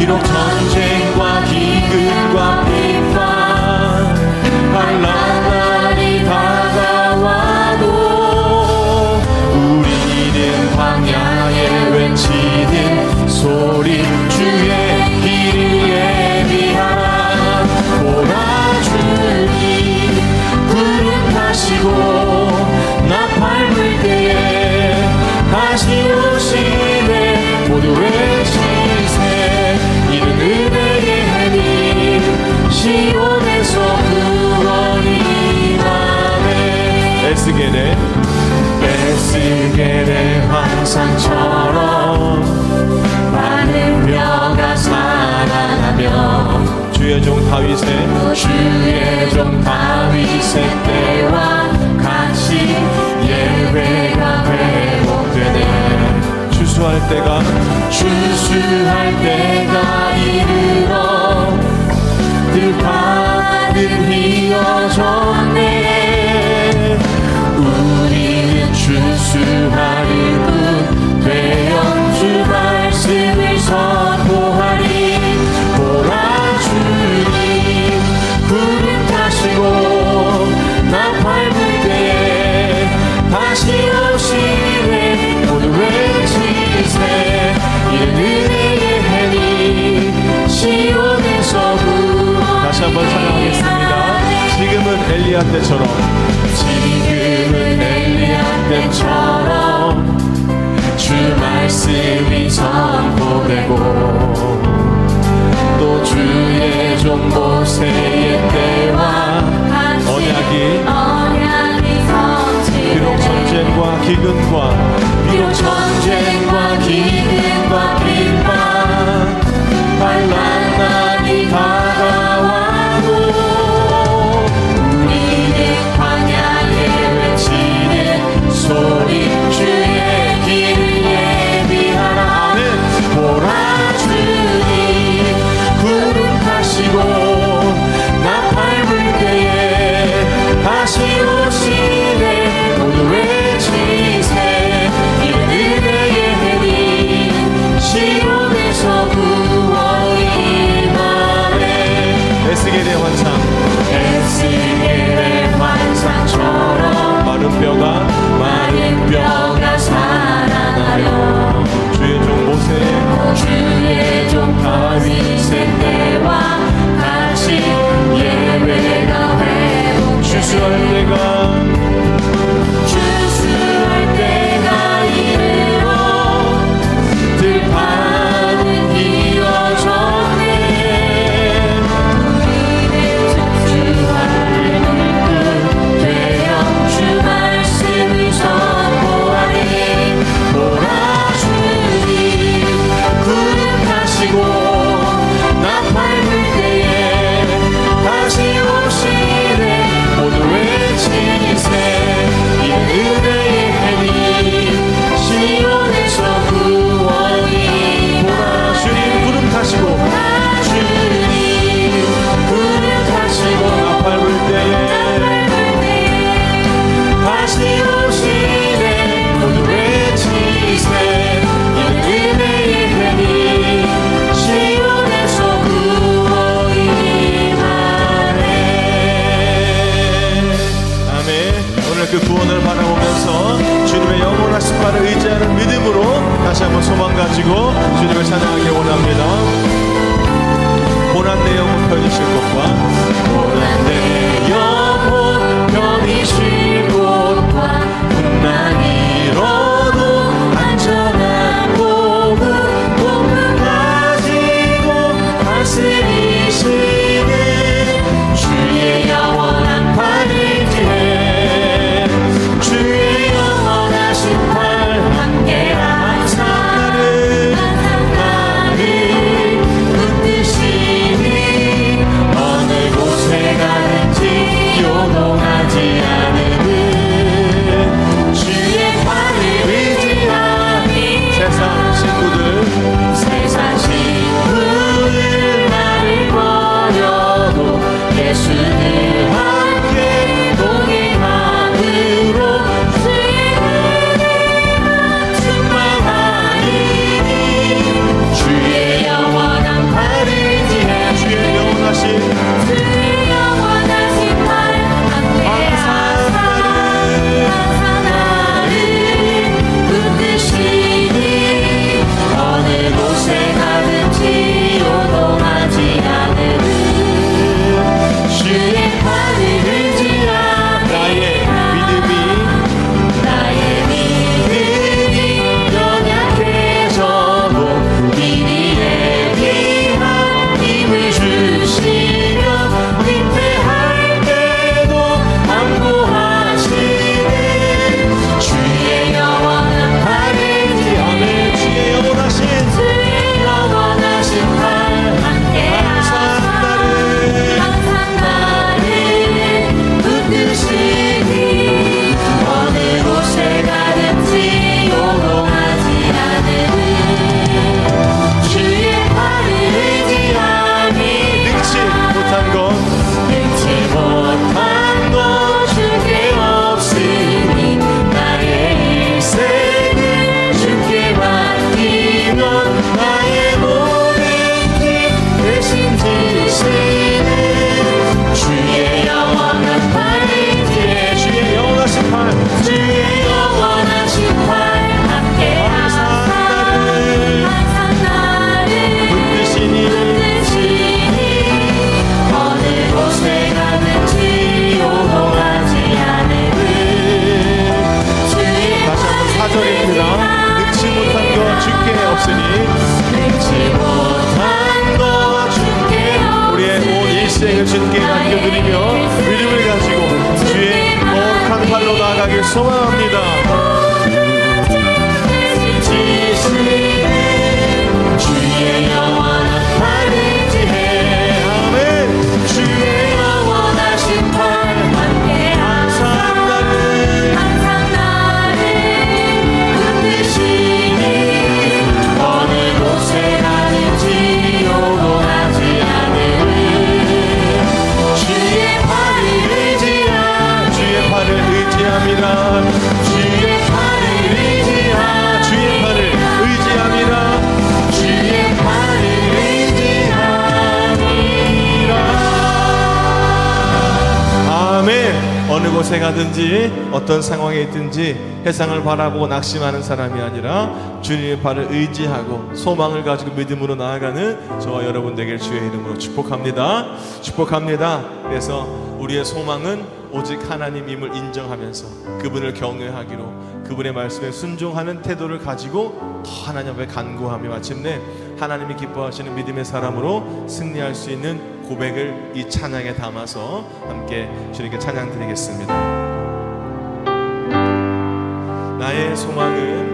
비록 전쟁과 기근 그들의 환상처럼 많은 뼈가 살아나며 주의 종 다윗의 주의 종 다윗의 때와 같이 예배가 회복되네. 추수할 때가 추수할 때가 다시 한번 찬양하겠습니다. 지금은 엘리야 때처럼. 지금은 엘리야 때처럼. 주 말씀이 선포되고 또 주의 종보 세의 때와 언약이 비록 전쟁과 기근과 비록 전쟁과 기근과 빈방 반란 어떤 상황에 있든지 세상을 바라보고 낙심하는 사람이 아니라 주님의 발을 의지하고 소망을 가지고 믿음으로 나아가는 저와 여러분 되길 주의 이름으로 축복합니다. 축복합니다. 그래서 우리의 소망은 오직 하나님임을 인정하면서 그분을 경외하기로 그분의 말씀에 순종하는 태도를 가지고 더 하나님 앞에 간구하며 마침내 하나님이 기뻐하시는 믿음의 사람으로 승리할 수 있는 고백을 이 찬양에 담아서 함께 주님께 찬양 드리겠습니다. 나의 소망은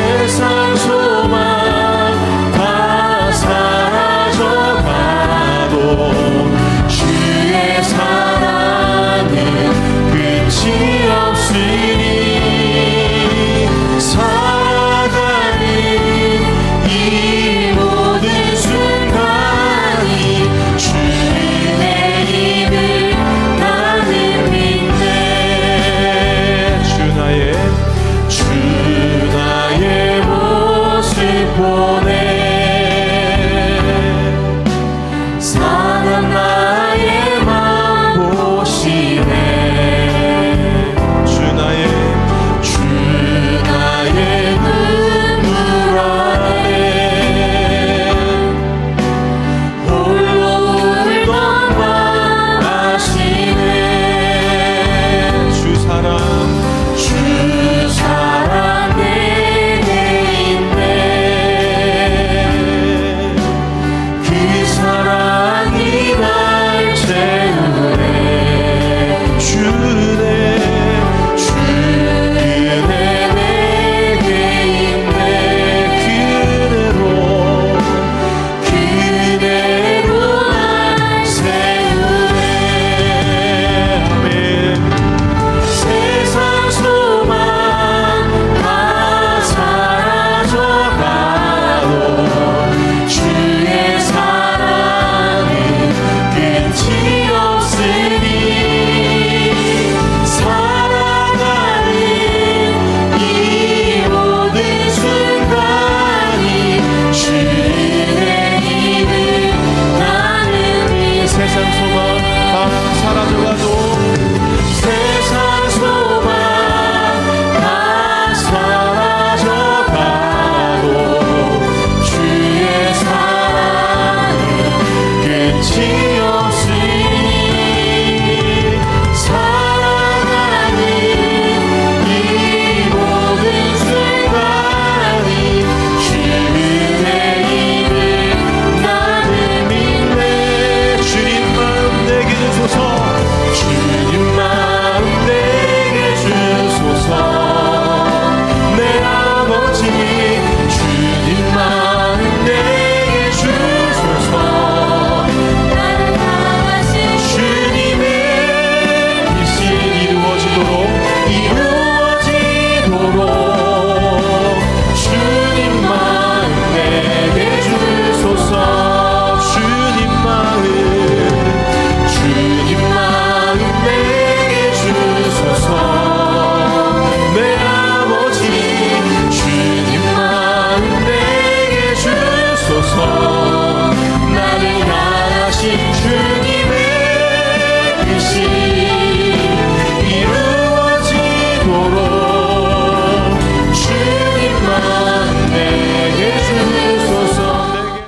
regresa